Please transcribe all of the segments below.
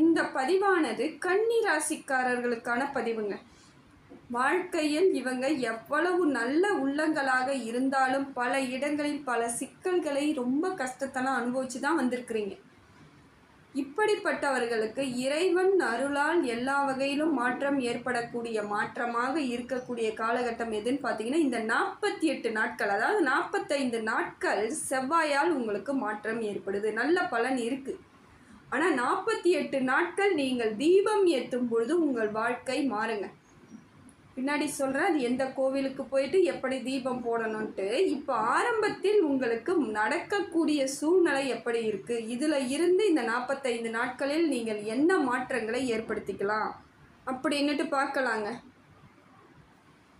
இந்த பதிவானது கன்னி ராசிக்காரர்களுக்கான பதிவுங்க. வாழ்க்கையில் இவங்க எவ்வளவு நல்ல உள்ளங்களாக இருந்தாலும் பல இடங்களில் பல சிக்கல்களை ரொம்ப கஷ்டத்தெல்லாம் அனுபவிச்சு தான் வந்திருக்கிறீங்க. இப்படிப்பட்டவர்களுக்கு இறைவன் அருளால் எல்லா வகையிலும் மாற்றம் ஏற்படக்கூடிய மாற்றமாக இருக்கக்கூடிய காலகட்டம் எதுன்னு பார்த்தீங்கன்னா இந்த நாற்பத்தி எட்டு நாட்கள் அதாவது நாற்பத்தைந்து நாட்கள் செவ்வாயால் உங்களுக்கு மாற்றம் ஏற்படுது. நல்ல பலன் இருக்குது ஆனால் நாற்பத்தி எட்டு நாட்கள் நீங்கள் தீபம் ஏற்றும் பொழுது உங்கள் வாழ்க்கை மாறுங்க. பின்னாடி சொல்கிறேன் அது எந்த கோவிலுக்கு போயிட்டு எப்படி தீபம் போடணுன்ட்டு இப்போ ஆரம்பத்தில் உங்களுக்கு நடக்கக்கூடிய சூழ்நிலை எப்படி இருக்குது இதில் இருந்து இந்த நாற்பத்தைந்து நாட்களில் நீங்கள் என்ன மாற்றங்களை ஏற்படுத்திக்கலாம்? அப்படின்னுட்டு பார்க்கலாங்க.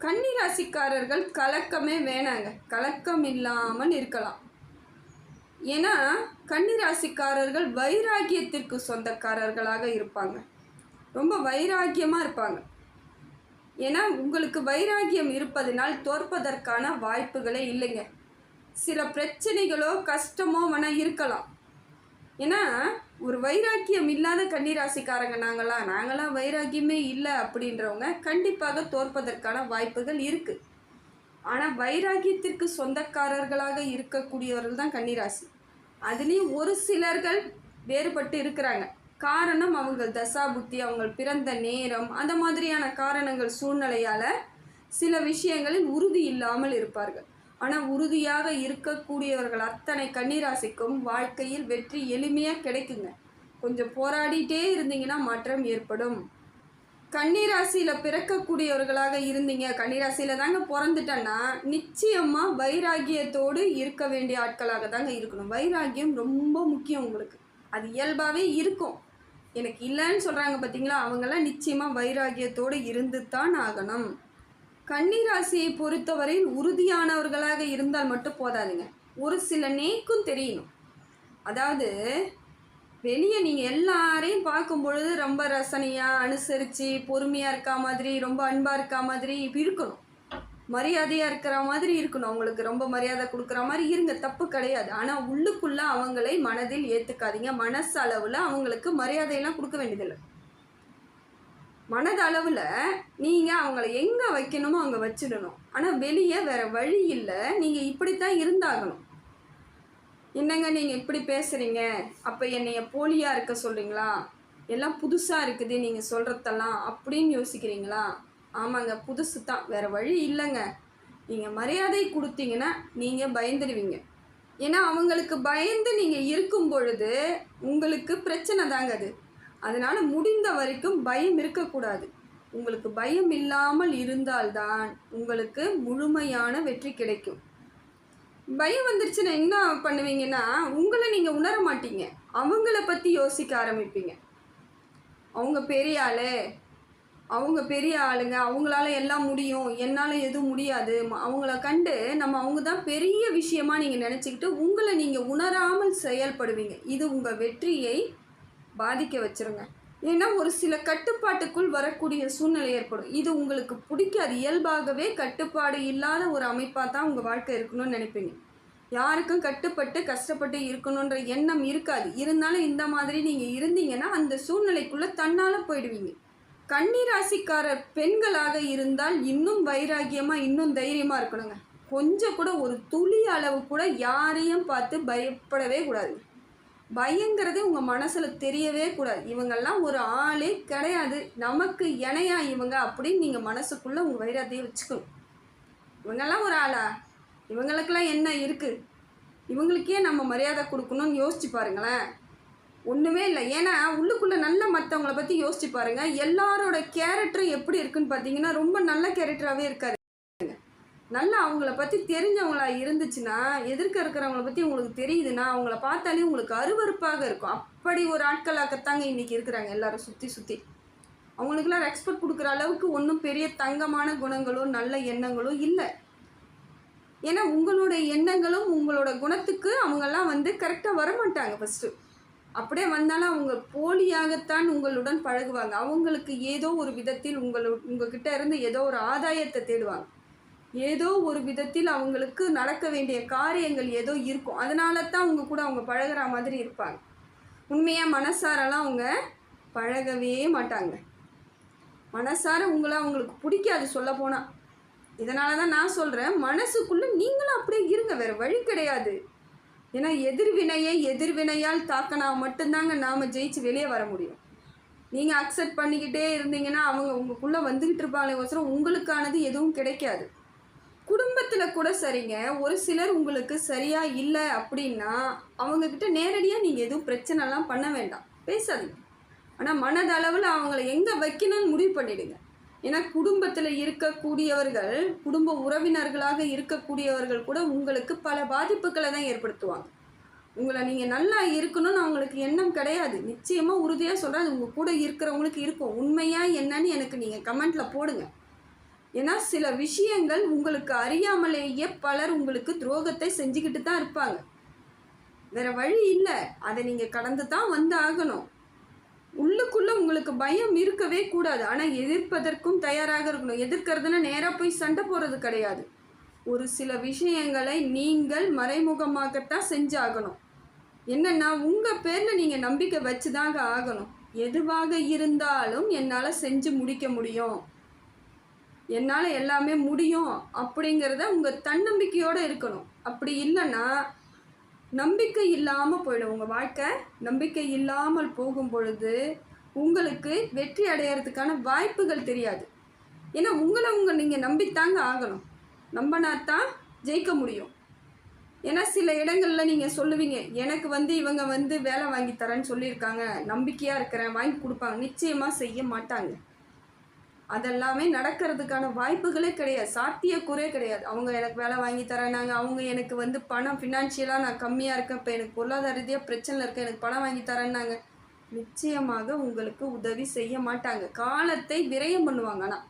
கன்னிராசிக்காரர்கள் கலக்கமே வேணாங்க. கலக்கம் இல்லாமல் இருக்கலாம். ஏன்னா கன்னிராசிக்காரர்கள் வைராகியத்திற்கு சொந்தக்காரர்களாக இருப்பாங்க. ரொம்ப வைராகியமாக இருப்பாங்க. ஏன்னா உங்களுக்கு வைராகியம் இருப்பதனால் தோற்பதற்கான வாய்ப்புகளே இல்லைங்க. சில பிரச்சனைகளோ கஷ்டமோ வேணால் இருக்கலாம். ஏன்னா ஒரு வைராக்கியம் இல்லாத கன்னிராசிக்காரங்க நாங்களாம் நாங்களாம் வைராக்கியமே இல்லை அப்படின்றவங்க கண்டிப்பாக தோற்பதற்கான வாய்ப்புகள் இருக்குது ஆனால் வைராக்கியத்திற்கு சொந்தக்காரர்களாக இருக்கக்கூடியவர்கள் தான் கன்னிராசி. அதுலேயும் ஒரு சிலர்கள் வேறுபட்டு இருக்கிறாங்க. காரணம் அவங்க தசா புத்தி அவங்க பிறந்த நேரம் அந்த மாதிரியான காரணங்கள் சூழ்நிலையால் சில விஷயங்களில் உறுதி இல்லாமல் இருப்பார்கள். ஆனால் உறுதியாக இருக்கக்கூடியவர்கள் அத்தனை கன்னிராசிக்கும் வாழ்க்கையில் வெற்றி எளிமையாக கிடைக்குங்க. கொஞ்சம் போராடிட்டே இருந்தீங்கன்னா மாற்றம் ஏற்படும். கன்னிராசியில் பிறக்கக்கூடியவர்களாக இருந்தீங்க. கன்னிராசியில் தாங்க பிறந்துட்டேன்னா நிச்சயமாக வைராகியத்தோடு இருக்க வேண்டிய ஆட்களாக தாங்க இருக்கணும். வைராகியம் ரொம்ப முக்கியம் உங்களுக்கு. அது இயல்பாகவே இருக்கும். எனக்கு இல்லைன்னு சொல்கிறாங்க பார்த்தீங்களா அவங்கெல்லாம் நிச்சயமாக வைராகியத்தோடு இருந்து தான் ஆகணும். கன்னிராசியை பொறுத்தவரையில் உறுதியானவர்களாக இருந்தால் மட்டும் போதாதுங்க. ஒரு சில நேக்கும் தெரியணும். அதாவது வெளியே நீங்கள் எல்லா பார்க்கும் பொழுது ரொம்ப ரசனையாக அனுசரித்து பொறுமையாக இருக்கா மாதிரி ரொம்ப அன்பாக இருக்கா மாதிரி இருக்கணும். மரியாதையாக இருக்கிற மாதிரி இருக்கணும். அவங்களுக்கு ரொம்ப மரியாதை கொடுக்குற மாதிரி இருங்க. தப்பு கிடையாது. ஆனால் உள்ளுக்குள்ளே அவங்களை மனதில் ஏற்றுக்காதீங்க மனசளவில் அவங்களுக்கு மரியாதையெல்லாம் கொடுக்க வேண்டியதில்லை. மனதளவில் நீங்கள் அவங்கள எங்கே வைக்கணுமோ அங்கே வச்சிடணும். ஆனால் வெளியே வேறு வழி இல்லை. நீங்கள் இப்படித்தான் இருந்தாகணும். என்னங்க நீங்கள் இப்படி பேசுகிறீங்க அப்போ என்னைய போலியாக இருக்க சொல்கிறீங்களா எல்லாம் புதுசாக இருக்குது நீங்கள் சொல்கிறதெல்லாம் அப்படின்னு யோசிக்கிறீங்களா? ஆமாங்க புதுசு தான். வேறு வழி இல்லைங்க. நீங்கள் மரியாதை கொடுத்தீங்கன்னா நீங்கள் பயந்துடுவீங்க. ஏன்னா அவங்களுக்கு பயந்து நீங்கள் இருக்கும் பொழுது உங்களுக்கு பிரச்சனை தாங்க அது. அதனால் முடிந்த வரைக்கும் பயம் இருக்கக்கூடாது. உங்களுக்கு பயம் இல்லாமல் இருந்தால்தான் உங்களுக்கு முழுமையான வெற்றி கிடைக்கும். பயம் வந்துருச்சுன்னா என்ன பண்ணுவீங்கன்னா உங்களை நீங்கள் உணர மாட்டீங்க. அவங்கள பற்றி யோசிக்க ஆரம்பிப்பீங்க. அவங்க பெரிய ஆள். அவங்க பெரிய ஆளுங்க. அவங்களால எல்லாம் முடியும். என்னால் எதுவும் முடியாது. அவங்கள கண்டு நம்ம அவங்க தான் பெரிய விஷயமா நீங்கள் நினச்சிக்கிட்டு உங்களை நீங்கள் உணராமல் செயல்படுவீங்க. இது உங்கள் வெற்றியை பாதிக்க வச்சுருங்க. ஏன்னா ஒரு சில கட்டுப்பாட்டுக்குள் வரக்கூடிய சூழ்நிலை ஏற்படும். இது உங்களுக்கு பிடிக்காது. இயல்பாகவே கட்டுப்பாடு இல்லாத ஒரு அமைப்பாக தான் உங்கள் வாழ்க்கை இருக்கணும்னு நினைப்பீங்க. யாருக்கும் கட்டுப்பட்டு கஷ்டப்பட்டு இருக்கணுன்ற எண்ணம் இருக்காது. இருந்தாலும் இந்த மாதிரி நீங்கள் இருந்தீங்கன்னா அந்த சூழ்நிலைக்குள்ளே தன்னால் போயிடுவீங்க. கன்னிராசிக்காரர் பெண்களாக இருந்தால் இன்னும் வைராகியமாக இன்னும் தைரியமாக இருக்கணுங்க. கொஞ்சம் கூட ஒரு துளி அளவு கூட யாரையும் பார்த்து பயப்படவே கூடாது. பயங்கிறது உங்கள் மனசில் தெரியவே கூடாது. இவங்கெல்லாம் ஒரு ஆளே கிடையாது. நமக்கு இணையா இவங்க அப்படின்னு நீங்கள் மனசுக்குள்ளே உங்கள் வைராத்தையே வச்சுக்கணும். இவங்கெல்லாம் ஒரு ஆளா? இவங்களுக்கெல்லாம் என்ன இருக்குது இவங்களுக்கே நம்ம மரியாதை கொடுக்கணும்னு யோசிச்சு பாருங்களேன். ஒன்றுமே இல்லை. ஏன்னா உள்ளுக்குள்ளே நல்ல மற்றவங்கள பற்றி யோசிச்சு பாருங்கள் எல்லாரோட கேரக்டரும் எப்படி இருக்குன்னு பார்த்தீங்கன்னா ரொம்ப நல்ல கேரக்டராகவே இருக்காரு. நல்லா அவங்கள பற்றி தெரிஞ்சவங்களா இருந்துச்சுன்னா எதிர்க்க இருக்கிறவங்கள பற்றி உங்களுக்கு தெரியுதுன்னா அவங்கள பார்த்தாலே உங்களுக்கு அருவறுப்பாக இருக்கும். அப்படி ஒரு ஆட்களாகத்தாங்க இன்றைக்கி இருக்கிறாங்க எல்லாரும் சுற்றி சுற்றி அவங்களுக்குலாம் ரெஸ்பெக்ட் கொடுக்குற அளவுக்கு ஒன்றும் பெரிய தங்கமான குணங்களோ நல்ல எண்ணங்களோ இல்லை. ஏன்னா உங்களோட எண்ணங்களும் உங்களோட குணத்துக்கு அவங்கெல்லாம் வந்து கரெக்டாக வரமாட்டாங்க ஃபஸ்ட்டு அப்படியே வந்தாலும் அவங்க போலியாகத்தான் உங்களுடன் பழகுவாங்க. அவங்களுக்கு ஏதோ ஒரு விதத்தில் உங்களோட உங்ககிட்ட இருந்து ஏதோ ஒரு ஆதாயத்தை தேடுவாங்க. ஏதோ ஒரு விதத்தில் அவங்களுக்கு நடக்க வேண்டிய காரியங்கள் ஏதோ இருக்கும். அதனால தான் அவங்க கூட அவங்க பழகிற மாதிரி இருப்பாங்க. உண்மையாக மனசாரெல்லாம் அவங்க பழகவே மாட்டாங்க. மனசார உங்களை அவங்களுக்கு பிடிக்காது சொல்ல போனால் இதனால தான் நான் சொல்கிறேன் மனசுக்குள்ளே நீங்களும் அப்படியே இருங்க வேறு வழி கிடையாது. ஏன்னா எதிர்வினையை எதிர்வினையால் தாக்கினா மட்டும்தாங்க நாம் ஜெயிச்சு வெளியே வர முடியும். நீங்கள் அக்செப்ட் பண்ணிக்கிட்டே இருந்தீங்கன்னா அவங்க உங்களுக்குள்ளே வந்துக்கிட்டு இருப்பாங்களே ஒசரம் உங்களுக்கானது எதுவும் கிடைக்காது. குடும்பத்தில் கூட சரிங்க ஒரு சிலர் உங்களுக்கு சரியாக இல்லை அப்படின்னா அவங்கக்கிட்ட நேரடியாக நீங்கள் எதுவும் பிரச்சனைலாம் பண்ண வேண்டாம். பேசாதீங்க. ஆனால் மனதளவில் அவங்கள எங்கே வைக்கணும்னு முடிவு பண்ணிவிடுங்க ஏன்னா குடும்பத்தில் இருக்கக்கூடியவர்கள் குடும்ப உறவினர்களாக இருக்கக்கூடியவர்கள் கூட உங்களுக்கு பல பாதிப்புகளை தான் ஏற்படுத்துவாங்க. உங்களை நீங்கள் நல்லா இருக்கணும்னு அவங்களுக்கு எண்ணம் கிடையாது. நிச்சயமாக உறுதியாக சொல்கிறேன் அது உங்கள் கூட இருக்கிறவங்களுக்கு இருக்கும். உண்மையாக என்னன்னு எனக்கு நீங்கள் கமெண்ட்டில் போடுங்க. ஏன்னா சில விஷயங்கள் உங்களுக்கு அறியாமலேயே பலர் உங்களுக்கு துரோகத்தை செஞ்சுக்கிட்டு தான் இருப்பாங்க. வேறு வழி இல்லை. அதை நீங்கள் கடந்து தான் வந்து ஆகணும் உங்களுக்கு பயம் இருக்கவே கூடாது. ஆனால் எதிர்ப்பதற்கும் தயாராக இருக்கணும். எதிர்க்கிறதுனா நேராக போய் சண்டை போகிறது கிடையாது. ஒரு சில விஷயங்களை நீங்கள் மறைமுகமாகத்தான் செஞ்சாகணும். என்னென்னா உங்கள் பேரில் நீங்கள் நம்பிக்கை வச்சு தாங்க ஆகணும். எதுவாக இருந்தாலும் என்னால் செஞ்சு முடிக்க முடியும். என்னால் எல்லாமே முடியும் அப்படிங்கிறத உங்கள் தன்னம்பிக்கையோடு இருக்கணும். அப்படி இல்லைன்னா நம்பிக்கை இல்லாமல் போயிடும். உங்கள் வாழ்க்கை நம்பிக்கை இல்லாமல் போகும் பொழுது உங்களுக்கு வெற்றி அடையிறதுக்கான வாய்ப்புகள் தெரியாது. ஏன்னா உங்களை உங்கள் நீங்கள் நம்பித்தாங்க ஆகணும். நம்பினா தான் ஜெயிக்க முடியும். ஏன்னா சில இடங்களில் நீங்கள் சொல்லுவீங்க எனக்கு வந்து இவங்க வந்து வேலை வாங்கி தரேன்னு சொல்லியிருக்காங்க. நம்பிக்கையாக இருக்கிறேன். வாங்கி கொடுப்பாங்க. நிச்சயமாக செய்ய மாட்டாங்க. அதெல்லாமே நடக்கிறதுக்கான வாய்ப்புகளே கிடையாது. சாத்தியக்கூறே கிடையாது. அவங்க எனக்கு வேலை வாங்கி தரேனாங்க அவங்க எனக்கு வந்து பணம் ஃபினான்ஷியலாக நான் கம்மியாக இருக்கேன். இப்போ எனக்கு பொருளாதார ரீதியாக பிரச்சனை இருக்கேன். எனக்கு பணம் வாங்கி தரேன்னாங்க. நிச்சயமாக உங்களுக்கு உதவி செய்ய மாட்டாங்க. காலத்தை விரயம் பண்ணுவாங்க ஆனால்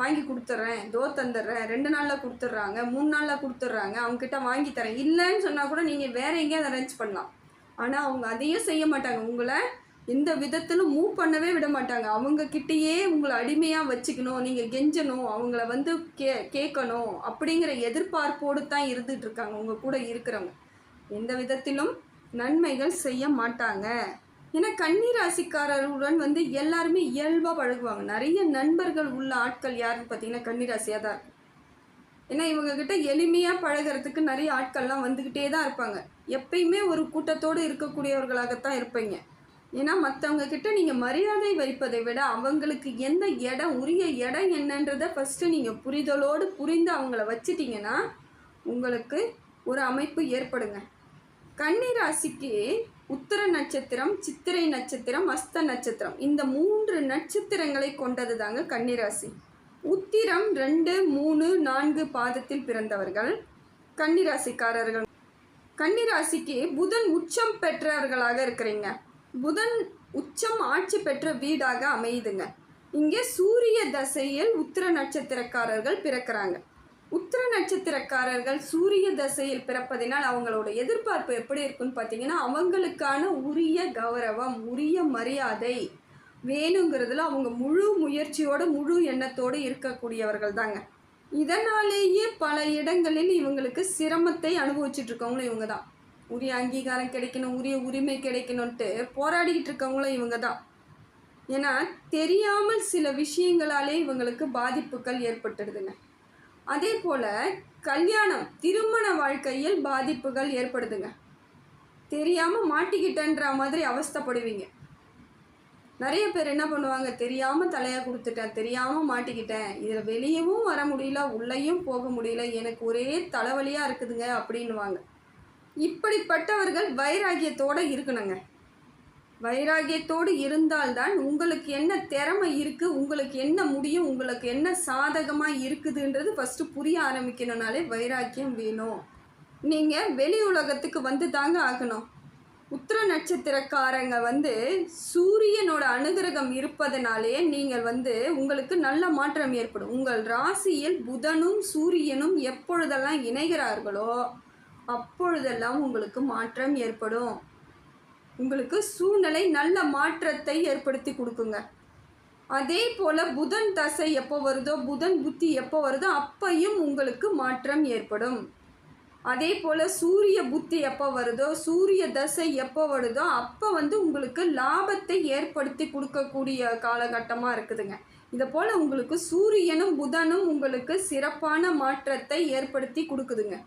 வாங்கி கொடுத்துட்றேன் தோ தந்துடுறேன் ரெண்டு நாளில் கொடுத்துட்றாங்க மூணு நாளில் கொடுத்துட்றாங்க அவங்கக்கிட்ட வாங்கி தரேன். இல்லைன்னு சொன்னால் கூட நீங்கள் வேற எங்கேயாவது அரேஞ்ச் பண்ணலாம். ஆனால் அவங்க அதையும் செய்ய மாட்டாங்க. உங்களை எந்த விதத்திலும் மூவ் பண்ணவே விட மாட்டாங்க. அவங்கக்கிட்டேயே உங்களை அடிமையாக வச்சுக்கணும் நீங்கள் கெஞ்சணும் அவங்கள வந்து கே கேட்கணும் அப்படிங்கிற எதிர்பார்ப்போடு தான் இருந்துகிட்ருக்காங்க உங்கள் கூட இருக்கிறவங்க. எந்த விதத்திலும் நன்மைகள் செய்ய மாட்டாங்க. ஏன்னா கன்னிராசிக்காரருடன் வந்து எல்லாருமே இயல்பாக பழகுவாங்க. நிறைய நண்பர்கள் உள்ள ஆட்கள் யாருன்னு பார்த்தீங்கன்னா கன்னிராசியாக தான் இருக்கும் ஏன்னா இவங்கக்கிட்ட எளிமையாக பழகிறதுக்கு நிறைய ஆட்கள்லாம் வந்துக்கிட்டே தான் இருப்பாங்க. எப்பயுமே ஒரு கூட்டத்தோடு இருக்கக்கூடியவர்களாகத்தான் இருப்பீங்க. ஏன்னா மற்றவங்க கிட்ட நீங்கள் மரியாதை வைப்பதை விட அவங்களுக்கு எந்த இடம் உரிய இடம் என்னன்றதை ஃபஸ்ட்டு நீங்கள் புரிதலோடு புரிந்து அவங்கள வச்சிட்டிங்கன்னா உங்களுக்கு ஒரு அமைப்பு ஏற்படுங்க. கன்னி ராசிக்கு உத்தர நட்சத்திரம் சித்திரை நட்சத்திரம் அஸ்த நட்சத்திரம். இந்த மூன்று நட்சத்திரங்களை கொண்டது தாங்க கன்னிராசி. உத்திரம் ரெண்டு மூணு நான்கு பாதத்தில் பிறந்தவர்கள். கன்னிராசிக்காரர்கள். கன்னிராசிக்கு புதன் உச்சம் பெற்றவர்களாக இருக்கிறீங்க. புதன் உச்சம் ஆட்சி பெற்ற வீடாக அமையுதுங்க. இங்கே சூரிய தசையில் உத்திர நட்சத்திரக்காரர்கள் பிறக்கிறாங்க. உத்திர நட்சத்திரக்காரர்கள் சூரிய தசையில் பிறப்பதினால் அவங்களோட எதிர்பார்ப்பு எப்படி இருக்குன்னு பார்த்தீங்கன்னா அவங்களுக்கான உரிய கௌரவம் உரிய மரியாதை வேணுங்கிறதுல அவங்க முழு முயற்சியோடு முழு எண்ணத்தோடு இருக்கக்கூடியவர்கள் தாங்க இதனாலேயே பல இடங்களில் இவங்களுக்கு சிரமத்தை அனுபவிச்சுட்டு இருக்கவங்களும் இவங்க தான் உரிய அங்கீகாரம் கிடைக்கணும் உரிய உரிமை கிடைக்கணும்ன்ட்டு போராடிக்கிட்டு இருக்கவங்களும் இவங்க தான் ஏன்னா தெரியாமல் சில விஷயங்களாலே இவங்களுக்கு பாதிப்புகள் ஏற்பட்டுடுதுங்க. அதே போல் கல்யாணம் திருமண வாழ்க்கையில் பாதிப்புகள் ஏற்படுதுங்க. தெரியாமல் மாட்டிக்கிட்டேன்ற மாதிரி அவஸ்தப்படுவீங்க. நிறைய பேர் என்ன பண்ணுவாங்க? தெரியாமல் தலையாக கொடுத்துட்டேன் தெரியாமல் மாட்டிக்கிட்டேன். இதில் வெளியவும் வர முடியல உள்ளேயும் போக முடியல. எனக்கு ஒரே தலைவலியாக இருக்குதுங்க அப்படின்னுவாங்க. இப்படிப்பட்டவர்கள் வைராகியத்தோடு இருக்கணுங்க. வைராகியத்தோடு இருந்தால்தான் உங்களுக்கு என்ன திறமை இருக்குது உங்களுக்கு என்ன முடியும் உங்களுக்கு என்ன சாதகமாக இருக்குதுன்றது ஃபஸ்ட்டு புரிய ஆரம்பிக்கணும்னாலே வைராக்கியம் வேணும். நீங்கள் வெளி உலகத்துக்கு வந்து தாங்க ஆகணும். உத்திர நட்சத்திரக்காரங்க வந்து சூரியனோட அனுகிரகம் இருப்பதனாலே நீங்கள் வந்து உங்களுக்கு நல்ல மாற்றம் ஏற்படும். உங்கள் ராசியில் புதனும் சூரியனும் எப்பொழுதெல்லாம் இணைகிறார்களோ அப்பொழுதெல்லாம் உங்களுக்கு மாற்றம் ஏற்படும். உங்களுக்கு சூழ்நிலை நல்ல மாற்றத்தை ஏற்படுத்தி கொடுக்குங்க. அதே போல் புதன் தசை எப்போ வருதோ புதன் புத்தி எப்போ வருதோ அப்பையும் உங்களுக்கு மாற்றம் ஏற்படும். அதே போல் சூரிய புத்தி எப்போ வருதோ சூரிய தசை எப்போ வருதோ அப்போ வந்து உங்களுக்கு லாபத்தை ஏற்படுத்தி கொடுக்கக்கூடிய காலகட்டமாக இருக்குதுங்க. இதை போல் உங்களுக்கு சூரியனும் புதனும் உங்களுக்கு சிறப்பான மாற்றத்தை ஏற்படுத்தி கொடுக்குதுங்க.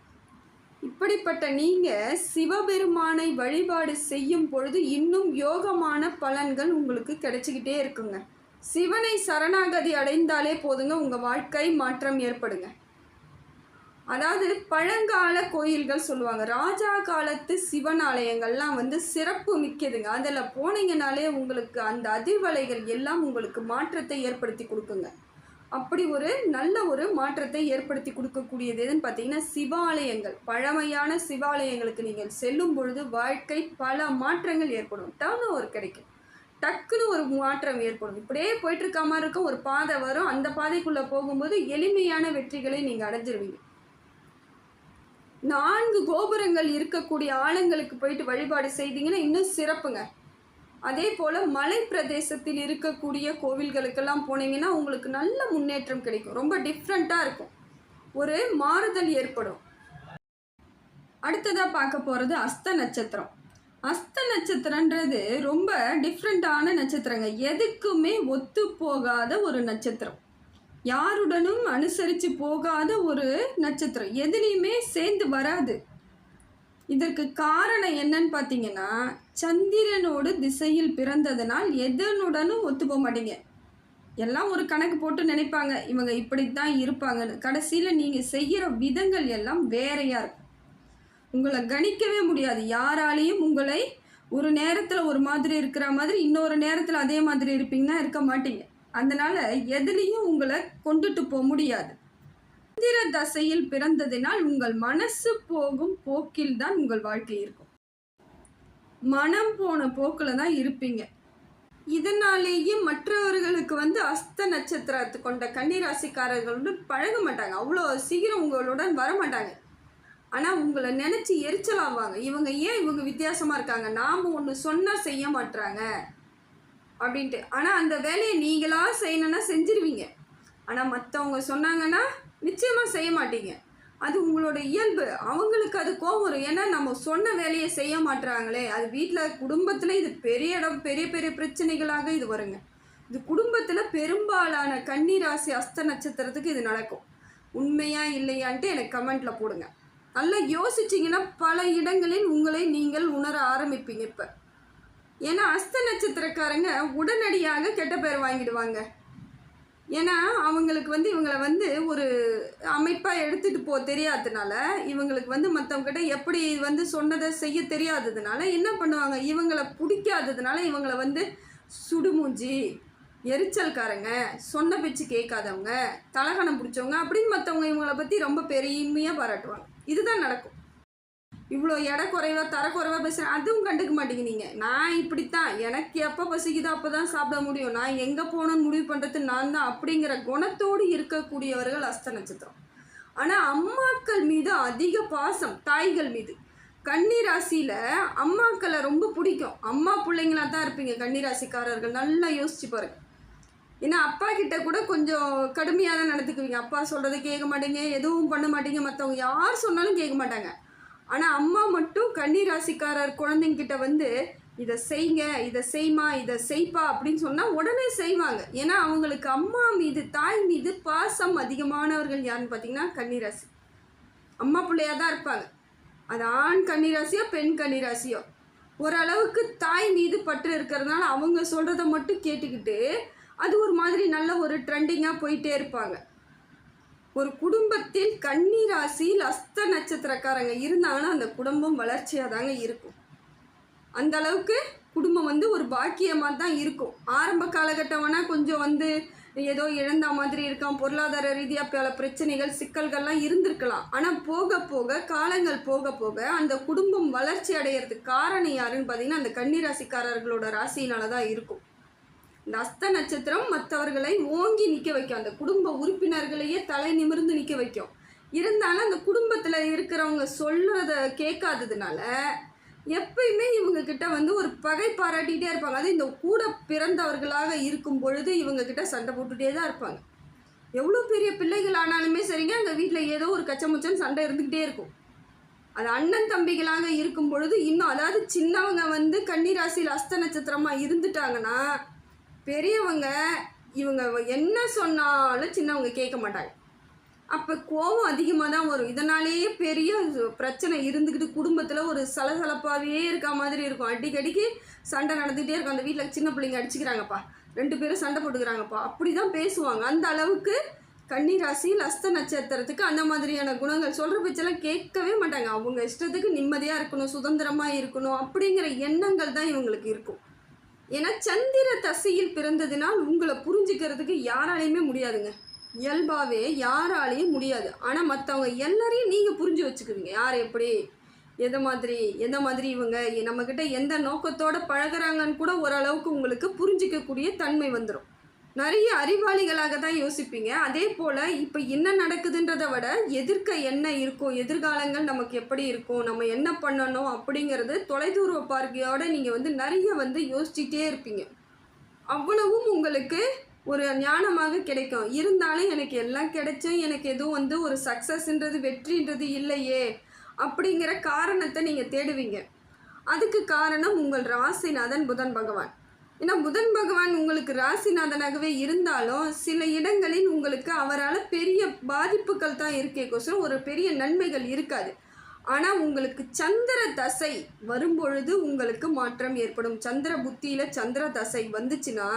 இப்படிப்பட்ட நீங்கள் சிவபெருமானை வழிபாடு செய்யும் பொழுது இன்னும் யோகமான பலன்கள் உங்களுக்கு கிடைச்சிக்கிட்டே இருக்குங்க. சிவனை சரணாகதி அடைந்தாலே போதுங்க உங்கள் வாழ்க்கை மாற்றம் ஏற்படுங்க. அதாவது பழங்கால கோயில்கள் சொல்லுவாங்க. ராஜா காலத்து சிவன் ஆலயங்கள்லாம் வந்து சிறப்பு மிக்கதுங்க. அதில் போனீங்கனாலே உங்களுக்கு அந்த அதிர்வலைகள் எல்லாம் உங்களுக்கு மாற்றத்தை ஏற்படுத்தி கொடுக்குங்க. அப்படி ஒரு நல்ல ஒரு மாற்றத்தை ஏற்படுத்தி கொடுக்கக்கூடியது எதுன்னு பார்த்தீங்கன்னா சிவாலயங்கள். பழமையான சிவாலயங்களுக்கு நீங்கள் செல்லும் பொழுது வாழ்க்கை பல மாற்றங்கள் ஏற்படும். டர்ன் ஓவர் கிடைக்கும். டக்குன்னு ஒரு மாற்றம் ஏற்படும். இப்படியே போயிட்டுருக்க மாதிரி இருக்கும். ஒரு பாதை வரும். அந்த பாதைக்குள்ளே போகும்போது எளிமையான வெற்றிகளை நீங்கள் அடைஞ்சிருவீங்க. நான்கு கோபுரங்கள் இருக்கக்கூடிய ஆலங்களுக்கு போயிட்டு வழிபாடு செய்தீங்கன்னா இன்னும் சிறப்புங்க. அதே போல் மலை பிரதேசத்தில் இருக்கக்கூடிய கோவில்களுக்கெல்லாம் போனீங்கன்னா உங்களுக்கு நல்ல முன்னேற்றம் கிடைக்கும். ரொம்ப டிஃப்ரெண்ட்டாக இருக்கும். ஒரு மாறுதல் ஏற்படும். அடுத்ததாக பார்க்க போகிறது அஸ்த நட்சத்திரம். அஸ்த நட்சத்திரன்றது ரொம்ப டிஃப்ரெண்ட்டான நட்சத்திரங்க. எதுக்குமே ஒத்து போகாத ஒரு நட்சத்திரம். யாருடனும் அனுசரித்து போகாத ஒரு நட்சத்திரம். எதுலேயுமே சேர்ந்து வராது. இதற்கு காரணம் என்னன்னு பார்த்தீங்கன்னா சந்திரனோடு திசையில் பிறந்ததனால் எதனுடனும் ஒத்து போக மாட்டீங்க. எல்லாம் ஒரு கணக்கு போட்டு நினைப்பாங்க. இவங்க இப்படித்தான் இருப்பாங்கன்னு. கடைசியில் நீங்கள் செய்கிற விதங்கள் எல்லாம் வேறையாக இருக்கும். உங்களை கணிக்கவே முடியாது. யாராலையும் உங்களை ஒரு நேரத்தில் ஒரு மாதிரி இருக்கிற மாதிரி இன்னொரு நேரத்தில் அதே மாதிரி இருப்பீங்கன்னா இருக்க மாட்டீங்க. அதனால் எதுலேயும் உங்களை கொண்டுட்டு போக முடியாது. சந்திர தசையில் பிறந்ததினால் உங்கள் மனசு போகும் போக்கில் தான் உங்கள் வாழ்க்கை இருக்கும். மனம் போன போக்கில் தான் இருப்பீங்க. இதனாலேயே மற்றவர்களுக்கு வந்து அஸ்த நட்சத்திரத்தை கொண்ட கன்னிராசிக்காரர்களுடன் பழக மாட்டாங்க. அவ்வளோ சீக்கிரம் உங்களுடன் வர மாட்டாங்க. ஆனால் உங்களை நினச்சி எரிச்சலாவாங்க இவங்க ஏன் இவங்க வித்தியாசமாக இருக்காங்க? நாம் ஒன்று சொன்னால் செய்ய மாட்டுறாங்க அப்படின்ட்டு. ஆனால் அந்த வேலையை நீங்களாக செய்யணுன்னா செஞ்சிருவீங்க. ஆனால் மற்றவங்க சொன்னாங்கன்னா நிச்சயமாக செய்ய மாட்டீங்க. அது உங்களோட இயல்பு. அவங்களுக்கு அது கோவம் வரும். ஏன்னா நம்ம சொன்ன வேலையை செய்ய மாட்டுறாங்களே அது வீட்டில் குடும்பத்தில் இது பெரிய இடம் பெரிய பெரிய பிரச்சனைகளாக இது வருங்க. இது குடும்பத்தில் பெரும்பாலான கன்னிராசி அஸ்த நட்சத்திரத்துக்கு இது நடக்கும். உண்மையா இல்லையான்ட்டு எனக்கு கமெண்ட்டில் போடுங்க. நல்லா யோசிச்சிங்கன்னா பல இடங்களில் உங்களை நீங்கள் உணர ஆரம்பிப்பீங்க இப்போ. ஏன்னா அஸ்த நட்சத்திரக்காரங்க உடனடியாக கெட்ட பேர் வாங்கிடுவாங்க. ஏன்னா அவங்களுக்கு வந்து இவங்களை வந்து ஒரு அமைப்பாக எடுத்துகிட்டு போக தெரியாததுனால இவங்களுக்கு வந்து மற்றவங்ககிட்ட எப்படி வந்து சொன்னதை செய்ய தெரியாததுனால என்ன பண்ணுவாங்க? இவங்களை பிடிக்காததுனால இவங்களை வந்து சுடுமூஞ்சி எரிச்சல்காரங்க சொன்ன பேச்சு கேட்காதவங்க தலகணம் பிடிச்சவங்க அப்படின்னு மற்றவங்க இவங்களை பற்றி ரொம்ப பெருமையாக பாராட்டுவாங்க. இதுதான் நடக்கும். இவ்வளோ எடை குறைவா தரக்குறைவாக பேசுகிறேன் அதுவும் கண்டுக்க மாட்டேங்கிறீங்க. நான் இப்படித்தான். எனக்கு எப்போ பசிக்குதோ அப்போ தான் சாப்பிட முடியும். நான் எங்கே போகணும்னு முடிவு பண்ணுறது நான் தான். அப்படிங்கிற குணத்தோடு இருக்கக்கூடியவர்கள் அஸ்த நட்சத்திரம். ஆனால் அம்மாக்கள் மீது அதிக பாசம் தாய்கள் மீது. கன்னிராசியில் அம்மாக்களை ரொம்ப பிடிக்கும். அம்மா பிள்ளைங்களா தான் இருப்பீங்க கன்னிராசிக்காரர்கள். நல்லா யோசிச்சு பாருங்கள் ஏன்னா அப்பா கிட்ட கூட கொஞ்சம் கடுமையாக தான் நடந்துக்குவீங்க. அப்பா சொல்கிறத கேட்க மாட்டீங்க எதுவும் பண்ண மாட்டீங்க. மற்றவங்க யார் சொன்னாலும் கேட்க மாட்டாங்க. ஆனால் அம்மா மட்டும் கன்னிராசிக்காரர் குழந்தைங்கிட்ட வந்து இதை செய்ங்க இதை செய்மா இதை செய்ப்பா அப்படின்னு சொன்னால் உடனே செய்வாங்க. ஏன்னா அவங்களுக்கு அம்மா மீது தாய் மீது பாசம் அதிகமானவர்கள் யாருன்னு பார்த்தீங்கன்னா கன்னிராசி. அம்மா பிள்ளையாக தான் இருப்பாங்க. அது ஆண் கன்னிராசியோ பெண் கன்னிராசியோ. ஓரளவுக்கு தாய் மீது பற்று இருக்கிறதுனால அவங்க சொல்கிறத மட்டும் கேட்டுக்கிட்டு அது ஒரு மாதிரி நல்ல ஒரு ட்ரெண்டிங்காக போயிட்டே இருப்பாங்க. ஒரு குடும்பத்தில் கன்னி ராசியில் அஸ்த நட்சத்திரக்காரங்க இருந்தாங்கன்னா அந்த குடும்பம் வளர்ச்சியாக தாங்க இருக்கும். அந்த அளவுக்கு குடும்பம் வந்து ஒரு பாக்கியமாக தான் இருக்கும். ஆரம்ப காலகட்டம் வேணால் கொஞ்சம் வந்து ஏதோ இழந்த மாதிரி இருக்கான் பொருளாதார ரீதியாக பல பிரச்சனைகள் சிக்கல்கள்லாம் இருந்திருக்கலாம். ஆனால் போக போக காலங்கள் போக போக அந்த குடும்பம் வளர்ச்சி அடையிறதுக்கு காரணம் யாருன்னு பார்த்தீங்கன்னா அந்த கன்னிராசிக்காரர்களோட ராசியினால தான் இருக்கும். இந்த அஸ்த நட்சத்திரம் மற்றவர்களை ஓங்கி நிற்க வைக்கும். அந்த குடும்ப உறுப்பினர்களையே தலை நிமிர்ந்து நிற்க வைக்கும். இருந்தாலும் அந்த குடும்பத்தில் இருக்கிறவங்க சொல்கிறத கேட்காததுனால எப்பயுமே இவங்க கிட்ட வந்து ஒரு பகை பாராட்டிகிட்டே இருப்பாங்க. அது இந்த கூட பிறந்தவர்களாக இருக்கும் பொழுது இவங்க கிட்ட சண்டை போட்டுகிட்டே தான் இருப்பாங்க. எவ்வளோ பெரிய பிள்ளைகள் ஆனாலுமே சரிங்க அந்த வீட்டில் ஏதோ ஒரு கச்சமுச்சன் சண்டை இருந்துக்கிட்டே இருக்கும். அது அண்ணன் தம்பிகளாக இருக்கும் பொழுது இன்னும் அதாவது சின்னவங்க வந்து கன்னிராசியில் அஸ்த நட்சத்திரமாக இருந்துட்டாங்கன்னா பெரியவங்க இவங்க என்ன சொன்னாலும் சின்னவங்க கேட்க மாட்டாங்க. அப்போ கோபம் அதிகமாக தான் வரும். இதனாலேயே பெரிய பிரச்சனை இருந்துக்கிட்டு குடும்பத்தில் ஒரு சலசலப்பாகவே இருக்க மாதிரி இருக்கும். அடிக்கடிக்கு சண்டை நடந்துகிட்டே இருக்கும். அந்த வீட்டில் சின்ன பிள்ளைங்க அடிச்சுக்கிறாங்கப்பா. ரெண்டு பேரும் சண்டை போட்டுக்கிறாங்கப்பா. அப்படி தான் பேசுவாங்க. அந்த அளவுக்கு கன்னிராசி லஸ்த நட்சத்திரத்துக்கு அந்த மாதிரியான குணங்கள். சொல்கிற பேச்செல்லாம் கேட்கவே மாட்டாங்க. அவங்க இஷ்டத்துக்கு நிம்மதியாக இருக்கணும் சுதந்திரமாக இருக்கணும் அப்படிங்கிற எண்ணங்கள் தான் இவங்களுக்கு இருக்கும். ஏன்னா சந்திர தசையில் பிறந்ததினால் உங்களை புரிஞ்சுக்கிறதுக்கு யாராலையுமே முடியாதுங்க. இயல்பாகவே யாராலையும் முடியாது. ஆனால் மற்றவங்க எல்லாரையும் நீங்கள் புரிஞ்சு வச்சுக்குவீங்க. யார் எப்படி? எதை மாதிரி? எந்த மாதிரி இவங்க? நம்மக்கிட்ட எந்த நோக்கத்தோட பழகுறாங்கன்னு கூட ஓரளவுக்கு உங்களுக்கு புரிஞ்சிக்கக்கூடிய தன்மை வந்துடும் நிறைய அறிவாளிகளாக தான் யோசிப்பீங்க. அதே போல் இப்போ என்ன நடக்குதுன்றதை விட எதிர்க்க என்ன இருக்கும் எதிர்காலங்கள் நமக்கு எப்படி இருக்கும் நம்ம என்ன பண்ணணும் அப்படிங்கிறது தொலைதூர பார்வையோடு நீங்கள் வந்து நிறைய வந்து யோசிச்சுட்டே இருப்பீங்க. அவ்வளவும் உங்களுக்கு ஒரு ஞானமாக கிடைக்கும். இருந்தாலும் எனக்கு எல்லாம் கிடைச்சும் எனக்கு எதுவும் வந்து ஒரு சக்ஸஸ்ன்றது வெற்றின்றது இல்லையே அப்படிங்கிற காரணத்தை நீங்கள் தேடுவீங்க. அதுக்கு காரணம் உங்கள் ராசிநாதன் புதன் பகவான். ஏன்னா புதன் பகவான் உங்களுக்கு ராசிநாதனாகவே இருந்தாலும் சில இடங்களில் உங்களுக்கு அவரால் பெரிய பாதிப்புகள் தான் இருக்கேக்கோசரம் ஒரு பெரிய நன்மைகள் இருக்காது. ஆனால் உங்களுக்கு சந்திர தசை வரும்பொழுது உங்களுக்கு மாற்றம் ஏற்படும். சந்திர புத்தியில் சந்திர தசை வந்துச்சுன்னா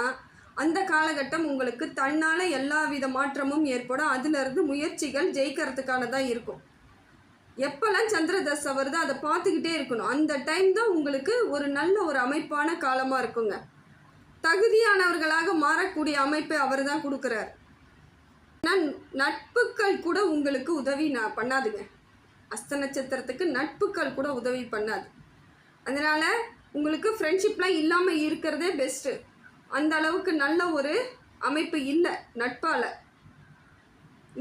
அந்த காலகட்டம் உங்களுக்கு தன்னால் எல்லா வித மாற்றமும் ஏற்படும். அதிலிருந்து முயற்சிகள் ஜெயிக்கிறதுக்கானதான் இருக்கும். எப்போல்லாம் சந்திர தசை வருதோ அதை பார்த்துக்கிட்டே இருக்கணும். அந்த டைம் தான் உங்களுக்கு ஒரு நல்ல ஒரு அமைப்பான காலமாக இருக்குங்க. தகுதியானவர்களாக மாறக்கூடிய அமைப்பை அவர் தான் கொடுக்குறார். ஆனால் நட்புகள் கூட உங்களுக்கு உதவி நான் பண்ணாதுங்க. அஸ்த நட்சத்திரத்துக்கு நட்புகள் கூட உதவி பண்ணாது. அதனால் உங்களுக்கு ஃப்ரெண்ட்ஷிப்லாம் இல்லாமல் இருக்கிறதே பெஸ்ட்டு அந்த அளவுக்கு நல்ல ஒரு அமைப்பு இல்லை நட்பால்.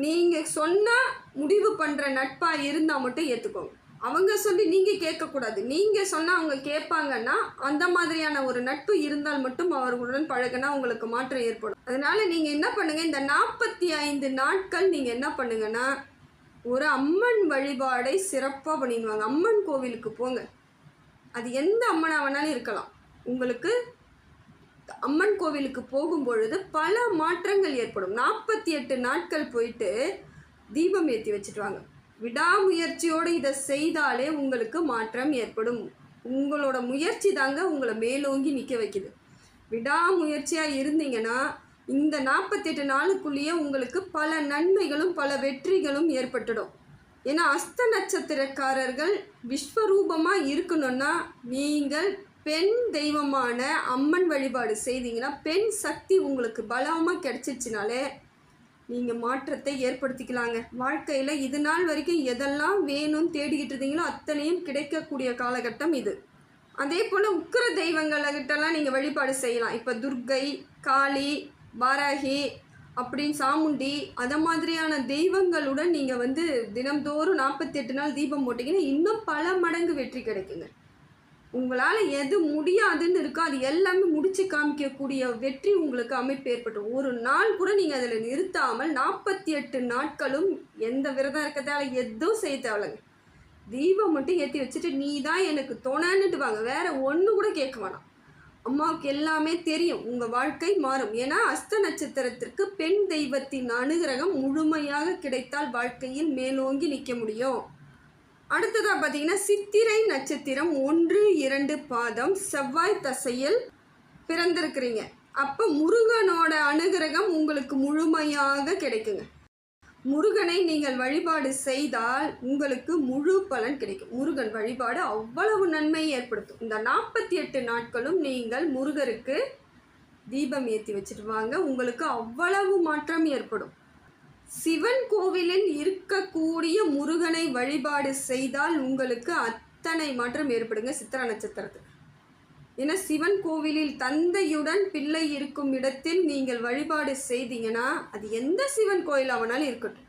நீங்கள் சொன்னால் முடிவு பண்ணுற நட்பாக இருந்தால் மட்டும் ஏற்றுக்கோங்க அவங்க சொல்லி நீங்கள் கேட்கக்கூடாது. நீங்கள் சொன்னால் அவங்க கேட்பாங்கன்னா அந்த மாதிரியான ஒரு நட்பு இருந்தால் மட்டும் அவர்களுடன் பழகினா உங்களுக்கு மாற்றம் ஏற்படும். அதனால் நீங்கள் என்ன பண்ணுங்கள் இந்த நாற்பத்தி ஐந்து நாட்கள் நீங்கள் என்ன பண்ணுங்கன்னா ஒரு அம்மன் வழிபாடை சிறப்பாக பண்ணிடுவாங்க. அம்மன் கோவிலுக்கு போங்க. அது எந்த அம்மனாக வேணாலும் இருக்கலாம். உங்களுக்கு அம்மன் கோவிலுக்கு போகும் பொழுது பல மாற்றங்கள் ஏற்படும். நாற்பத்தி எட்டு நாட்கள் போயிட்டு தீபம் ஏற்றி வச்சுட்டு வாங்க. விடாமுயற்சியோடு இதை செய்தாலே உங்களுக்கு மாற்றம் ஏற்படும். உங்களோட முயற்சி தாங்க உங்களை மேலோங்கி நிற்க வைக்குது. விடாமுயற்சியாக இருந்தீங்கன்னா இந்த நாற்பத்தெட்டு நாளுக்குள்ளேயே உங்களுக்கு பல நன்மைகளும் பல வெற்றிகளும் ஏற்பட்டுடும். ஏன்னா அஸ்த நட்சத்திரக்காரர்கள் விஸ்வரூபமாக இருக்கணும்னா நீங்கள் பெண் தெய்வமான அம்மன் வழிபாடு செய்தீங்கன்னா பெண் சக்தி உங்களுக்கு பலமாக கிடச்சிச்சினாலே நீங்கள் மாற்றத்தை ஏற்படுத்திக்கலாங்க. வாழ்க்கையில் இது நாள் வரைக்கும் எதெல்லாம் வேணும்னு தேடிக்கிட்டு இருந்தீங்களோ அத்தனையும் கிடைக்கக்கூடிய காலகட்டம் இது. அதே போல் உக்கிர தெய்வங்கள்கிட்டலாம் நீங்கள் வழிபாடு செய்யலாம். இப்போ துர்க்கை காளி பாராகி அப்படின்னு சாமுண்டி அதை மாதிரியான தெய்வங்களுடன் நீங்கள் வந்து தினம்தோறும் நாற்பத்தெட்டு நாள் தீபம் போட்டிங்கன்னா இன்னும் பல மடங்கு வெற்றி கிடைக்குங்க. உங்களால் எது முடியாதுன்னு இருக்கோ அது எல்லாமே முடிச்சு காமிக்கக்கூடிய வெற்றி உங்களுக்கு அமைப்பு ஏற்பட்டும். ஒரு நாள் கூட நீங்கள் அதில் நிறுத்தாமல் நாற்பத்தி எட்டு நாட்களும் எந்த விரதம் இருக்கிறதால எதுவும் செய்ய தேவையில்லைங்க. தீபம் மட்டும் ஏற்றி வச்சுட்டு நீ தான் எனக்கு துணைன்னுட்டு வாங்க வேறு ஒன்று கூட கேட்க வேணாம். அம்மாவுக்கு எல்லாமே தெரியும். உங்கள் வாழ்க்கை மாறும். ஏன்னா அஸ்த நட்சத்திரத்திற்கு பெண் தெய்வத்தின் அனுகிரகம் முழுமையாக கிடைத்தால் வாழ்க்கையில் மேலோங்கி நிற்க முடியும். அடுத்ததாக பார்த்தீங்கன்னா சித்திரை நட்சத்திரம் ஒன்று இரண்டு பாதம் செவ்வாய் தசையில் பிறந்திருக்கிறீங்க. அப்போ முருகனோட அனுகிரகம் உங்களுக்கு முழுமையாக கிடைக்குங்க. முருகனை நீங்கள் வழிபாடு செய்தால் உங்களுக்கு முழு பலன் கிடைக்கும். முருகன் வழிபாடு அவ்வளவு நன்மையை ஏற்படுத்தும். இந்த நாற்பத்தி எட்டு நாட்களும் நீங்கள் முருகருக்கு தீபம் ஏற்றி வச்சுட்டு வாங்க. உங்களுக்கு அவ்வளவு மாற்றம் ஏற்படும். சிவன் கோவிலில் இருக்கக்கூடிய முருகனை வழிபாடு செய்தால் உங்களுக்கு அத்தனை மாற்றம் ஏற்படுங்க சித்திர நட்சத்திரத்துக்கு ஏன்னா சிவன் கோவிலில் தந்தையுடன் பிள்ளை இருக்கும் இடத்தில் நீங்கள் வழிபாடு செய்தீங்கன்னா அது எந்த சிவன் கோயில் வேணாலும் இருக்கட்டும்.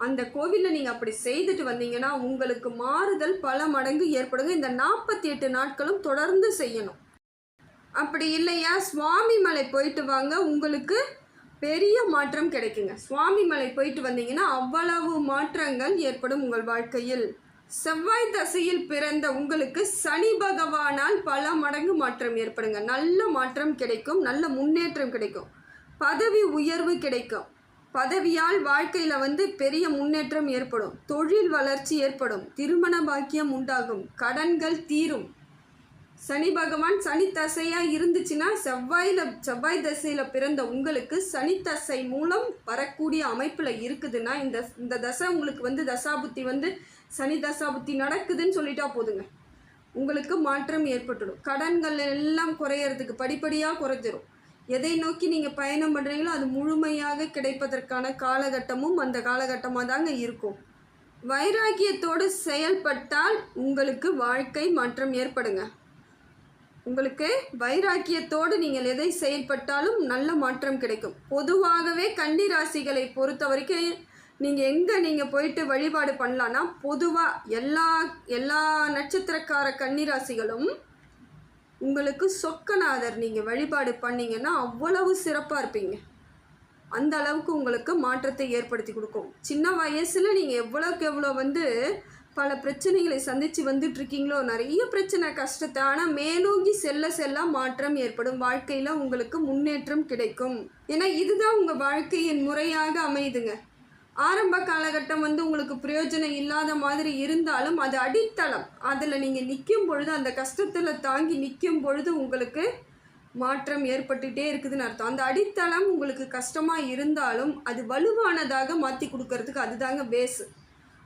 அந்த கோவிலில் நீங்கள் அப்படி செய்துட்டு வந்தீங்கன்னா உங்களுக்கு மாறுதல் பல மடங்கு ஏற்படுங்க. இந்த நாற்பத்தி எட்டு நாட்களும் தொடர்ந்து செய்யணும். அப்படி இல்லையா? சுவாமி மலை போயிட்டு வாங்க. உங்களுக்கு பெரிய மாற்றம் கிடைக்குங்க. சுவாமி மலை போயிட்டு வந்தீங்கன்னா அவ்வளவு மாற்றங்கள் ஏற்படும் உங்கள் வாழ்க்கையில். செவ்வாய் தசையில் பிறந்த உங்களுக்கு சனி பகவானால் பல மடங்கு மாற்றம் ஏற்படுங்க. நல்ல மாற்றம் கிடைக்கும் நல்ல முன்னேற்றம் கிடைக்கும். பதவி உயர்வு கிடைக்கும். பதவியால் வாழ்க்கையில் வந்து பெரிய முன்னேற்றம் ஏற்படும். தொழில் வளர்ச்சி ஏற்படும். திருமண பாக்கியம் உண்டாகும். கடன்கள் தீரும். சனி பகவான் சனி தசையாக இருந்துச்சுன்னா செவ்வாயில் செவ்வாய் தசையில் பிறந்த உங்களுக்கு சனி தசை மூலம் வரக்கூடிய அமைப்பில் இருக்குதுன்னா இந்த இந்த தசை உங்களுக்கு வந்து தசாபுத்தி வந்து சனி தசாபுத்தி நடக்குதுன்னு சொல்லிட்டா போதுங்க. உங்களுக்கு மாற்றம் ஏற்பட்டுடும். கடன்கள் எல்லாம் குறையறதுக்கு படிப்படியாக குறைஞ்சிரும். எதை நோக்கி நீங்கள் பயணம் பண்ணுறீங்களோ அது முழுமையாக கிடைப்பதற்கான காலகட்டமும் அந்த காலகட்டமாக தாங்க இருக்கும். வைராக்கியத்தோடு செயல்பட்டால் உங்களுக்கு வாழ்க்கை மாற்றம் ஏற்படுங்க. உங்களுக்கு வைராக்கியத்தோடு நீங்கள் எதை செயல்பட்டாலும் நல்ல மாற்றம் கிடைக்கும். பொதுவாகவே கன்னி ராசிகளை பொறுத்த வரைக்கும் நீங்கள் எங்கே நீங்கள் போயிட்டு வழிபாடு பண்ணலான்னா பொதுவாக எல்லா எல்லா நட்சத்திரக்கார கன்னி ராசிகளும் உங்களுக்கு சொக்கநாதர் நீங்கள் வழிபாடு பண்ணீங்கன்னா அவ்வளவு சிறப்பாக இருப்பீங்க. அந்த அளவுக்கு உங்களுக்கு மாற்றத்தை ஏற்படுத்தி கொடுக்கும். சின்ன வயசில் நீங்கள் எவ்வளோக்கு எவ்வளோ வந்து பல பிரச்சனைகளை சந்தித்து வந்துட்டு இருக்கீங்களோ நிறைய பிரச்சனை கஷ்டத்தை. ஆனால் மேலோங்கி செல்ல செல்ல மாற்றம் ஏற்படும். வாழ்க்கையில் உங்களுக்கு முன்னேற்றம் கிடைக்கும். ஏன்னா இதுதான் உங்கள் வாழ்க்கையின் முறையாக அமையுதுங்க. ஆரம்ப காலகட்டம் வந்து உங்களுக்கு பிரயோஜனம் இல்லாத மாதிரி இருந்தாலும் அது அடித்தளம். அதில் நீங்கள் நிற்கும் பொழுது அந்த கஷ்டத்தில் தாங்கி நிற்கும் பொழுது உங்களுக்கு மாற்றம் ஏற்பட்டுகிட்டே இருக்குதுன்னு அர்த்தம். அந்த அடித்தளம் உங்களுக்கு கஷ்டமாக இருந்தாலும் அது வலுவானதாக மாற்றி கொடுக்கறதுக்கு அதுதாங்க பேஸு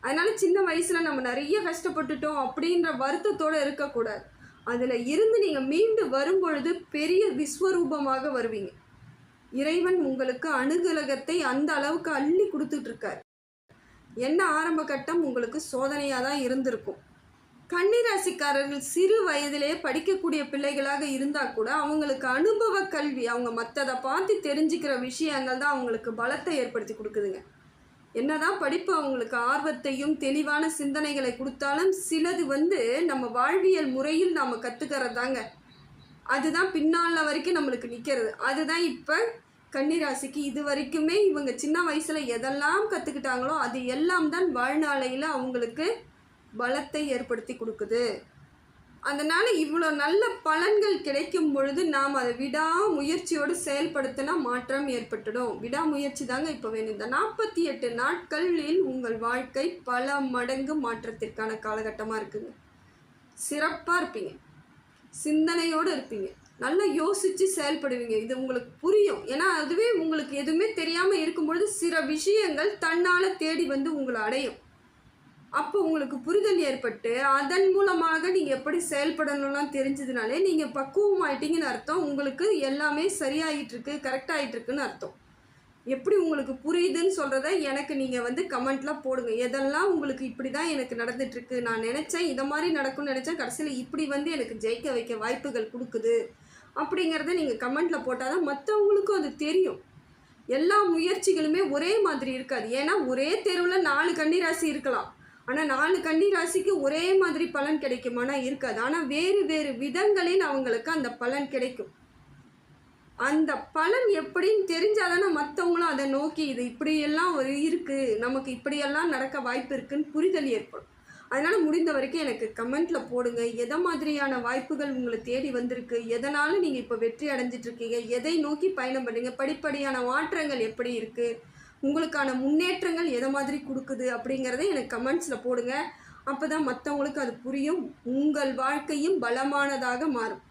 அதனால் சின்ன வயசில் நம்ம நிறைய கஷ்டப்பட்டுட்டோம் அப்படின்ற வருத்தத்தோடு இருக்கக்கூடாது. அதில் இருந்து நீங்கள் மீண்டு வரும்பொழுது பெரிய விஸ்வரூபமாக வருவீங்க. இறைவன் உங்களுக்கு அனுகலகத்தை அந்த அளவுக்கு அள்ளி கொடுத்துட்ருக்கார். என்ன ஆரம்ப கட்டம்? உங்களுக்கு சோதனையாக தான் இருந்திருக்கும். கன்னிராசிக்காரர்கள் சிறு வயதிலே படிக்கக்கூடிய பிள்ளைகளாக இருந்தால் கூட அவங்களுக்கு அனுபவ கல்வி அவங்க மற்றதை பார்த்து தெரிஞ்சுக்கிற விஷயங்கள் தான் அவங்களுக்கு பலத்தை ஏற்படுத்தி கொடுக்குதுங்க. என்னதான் படிப்பு அவங்களுக்கு ஆர்வத்தையும் தெளிவான சிந்தனைகளை கொடுத்தாலும் சிலது வந்து நம்ம வாழ்வியல் முறையில் நாம் கற்றுக்கிறதாங்க அதுதான் பின்னால் வரைக்கும் நம்மளுக்கு நிற்கிறது அதுதான் இப்போ கன்னிராசிக்கு இது வரைக்குமே இவங்க சின்ன வயசில் எதெல்லாம் கற்றுக்கிட்டாங்களோ அது எல்லாம் தான் வாழ்நாளையில் அவங்களுக்கு பலத்தை ஏற்படுத்தி கொடுக்குது. அதனால் இவ்வளோ நல்ல பலன்கள் கிடைக்கும் பொழுது நாம் அதை விடாமுயற்சியோடு செயல்படுத்தினா மாற்றம் ஏற்பட்டுடும். விடாமுயற்சி தாங்க இப்போ வேணும். இந்த நாற்பத்தி எட்டு நாட்களில் உங்கள் வாழ்க்கை பல மடங்கு மாற்றத்திற்கான காலகட்டமாக இருக்குங்க. சிறப்பாக இருப்பீங்க. சிந்தனையோடு இருப்பீங்க. நல்லா யோசித்து செயல்படுவீங்க. இது உங்களுக்கு புரியும். ஏன்னா அதுவே உங்களுக்கு எதுவுமே தெரியாமல் இருக்கும்பொழுது சில விஷயங்கள் தன்னால் தேடி வந்து உங்களை அடையும். அப்போ உங்களுக்கு புரிதல் ஏற்பட்டு அதன் மூலமாக நீங்கள் எப்படி செயல்படணும்லாம் தெரிஞ்சதுனாலே நீங்கள் பக்குவமாயிட்டீங்கன்னு அர்த்தம். உங்களுக்கு எல்லாமே சரியாயிட்டு கரெக்டாகிட்டுருக்குன்னு ஆகிட்டு இருக்குன்னு அர்த்தம். எப்படி உங்களுக்கு புரியுதுன்னு சொல்கிறத எனக்கு நீங்கள் வந்து கமெண்ட்டில் போடுங்க. எதெல்லாம் உங்களுக்கு இப்படி தான் எனக்கு நடந்துட்டுருக்கு நான் நினச்சேன் இதை மாதிரி நடக்கும்னு நினச்சேன் கடைசியில் இப்படி வந்து எனக்கு ஜெயிக்க வைக்க வாய்ப்புகள் கொடுக்குது அப்படிங்கிறத நீங்கள் கமெண்ட்டில் போட்டால் தான் மற்றவங்களுக்கும் அது தெரியும். எல்லா முயற்சிகளுமே ஒரே மாதிரி இருக்காது. ஏன்னா ஒரே தெருவில் நாலு கன்னிராசி இருக்கலாம். ஆனால் நாலு கன்னி ராசிக்கு ஒரே மாதிரி பலன் கிடைக்குமானா இருக்காது. ஆனால் வேறு வேறு விதங்களில் அவங்களுக்கு அந்த பலன் கிடைக்கும். அந்த பலன் எப்படின்னு தெரிஞ்சாதானே மற்றவங்களும் அதை நோக்கி இது இப்படியெல்லாம் ஒரு இருக்குது நமக்கு இப்படியெல்லாம் நடக்க வாய்ப்பு இருக்குன்னு புரிதல் ஏற்படும். அதனால் முடிந்த வரைக்கும் எனக்கு கமெண்ட்டில் போடுங்க. எதை மாதிரியான வாய்ப்புகள் உங்களை தேடி வந்திருக்கு? எதனால நீங்கள் இப்போ வெற்றி அடைஞ்சிட்ருக்கீங்க எதை நோக்கி பயணம் பண்ணுங்கள் படிப்படியான மாற்றங்கள் எப்படி இருக்குது உங்களுக்கான முன்னேற்றங்கள் எதை மாதிரி கொடுக்குது அப்படிங்கிறத எனக்கு கமெண்ட்ஸில் போடுங்க. அப்போ தான் மற்றவங்களுக்கு அது புரியும். உங்கள் வாழ்க்கையும் பலமானதாக மாறும்.